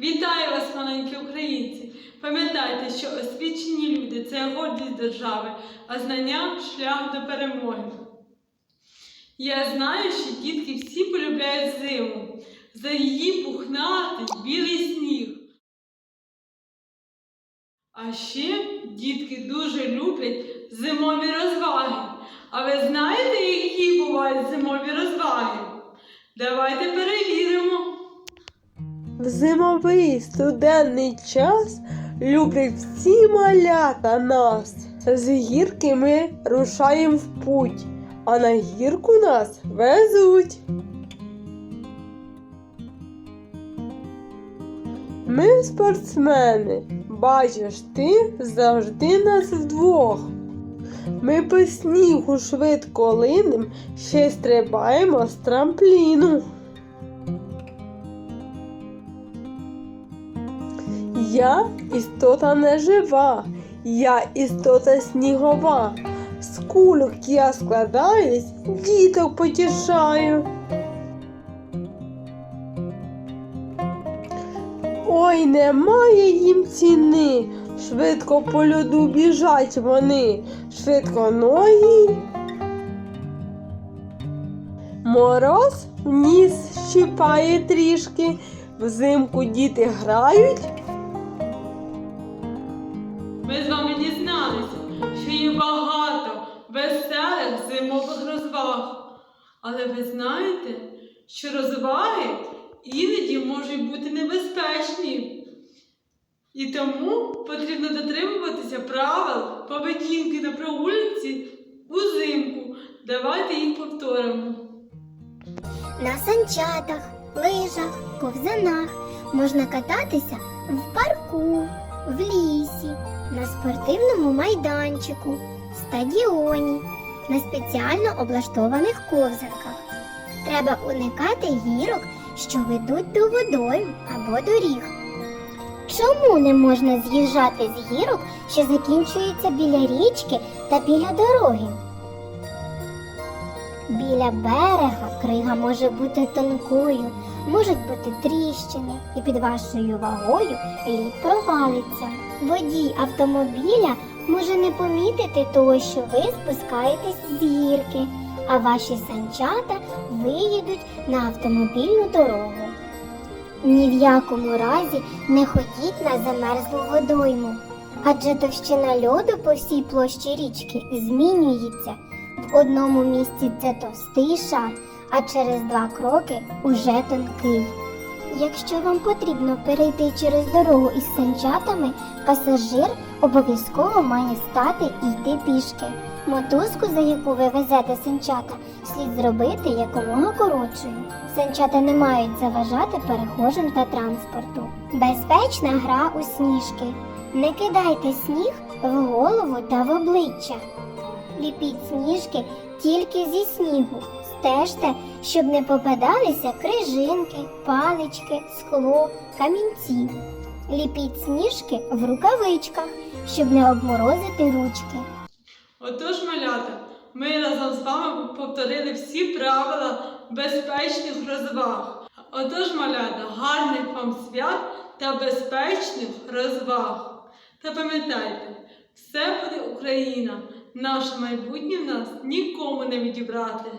Вітаю вас, маленькі українці! Пам'ятайте, що освічені люди це гордість держави, а знання шлях до перемоги. Я знаю, що дітки всі полюбляють зиму за її пухнатий білий сніг. А ще дітки дуже люблять зимові розваги. А ви знаєте, які бувають зимові розваги? Давайте перевіримо. В зимовий студенний час люблять всі малята нас. З гірки ми рушаємо в путь, а на гірку нас везуть. Ми спортсмени, бачиш, ти завжди нас вдвох. Ми по снігу швидко линем, ще стрибаємо з трампліну. Я істота не жива, я істота снігова. З кульок я складаюсь, діток потішаю. Ой, немає їм ціни, швидко по льоду біжать вони, швидко ноги. Мороз в ніс щипає трішки, взимку діти грають. Веселих зимових розваг. Але ви знаєте, що розваги іноді можуть бути небезпечні. І тому потрібно дотримуватися правил поведінки на прогулянці узимку. Давайте їх повторимо. На санчатах, лижах, ковзанах можна кататися в парку, в лісі, на спортивному майданчику, стадіоні, на спеціально облаштованих ковзанках. Треба уникати гірок, що ведуть до водойм або доріг. Чому не можна з'їжджати з гірок, що закінчуються біля річки та біля дороги? Біля берега крига може бути тонкою, можуть бути тріщини, і під вашою вагою лід провалиться. Водій автомобіля може не помітити того, що ви спускаєтесь з гірки, а ваші санчата виїдуть на автомобільну дорогу. Ні в якому разі не ходіть на замерзлу водойму, адже товщина льоду по всій площі річки змінюється. В одному місці це товстий шар, а через два кроки уже тонкий. Якщо вам потрібно перейти через дорогу із санчатами, пасажир обов'язково має стати і йти пішки. Мотузку, за яку ви везете санчата, слід зробити якомога коротшою. Санчата не мають заважати перехожим та транспорту. Безпечна гра у сніжки. Не кидайте сніг в голову та в обличчя. Ліпіть сніжки тільки зі снігу. Стежте, щоб не попадалися крижинки, палички, скло, камінці. Ліпіть сніжки в рукавичках, щоб не обморозити ручки. Отож, малята, ми разом з вами повторили всі правила безпечних розваг. Отож, малята, гарних вам свят та безпечних розваг. Та пам'ятайте, все буде Україна, наше майбутнє в нас нікому не відібрати.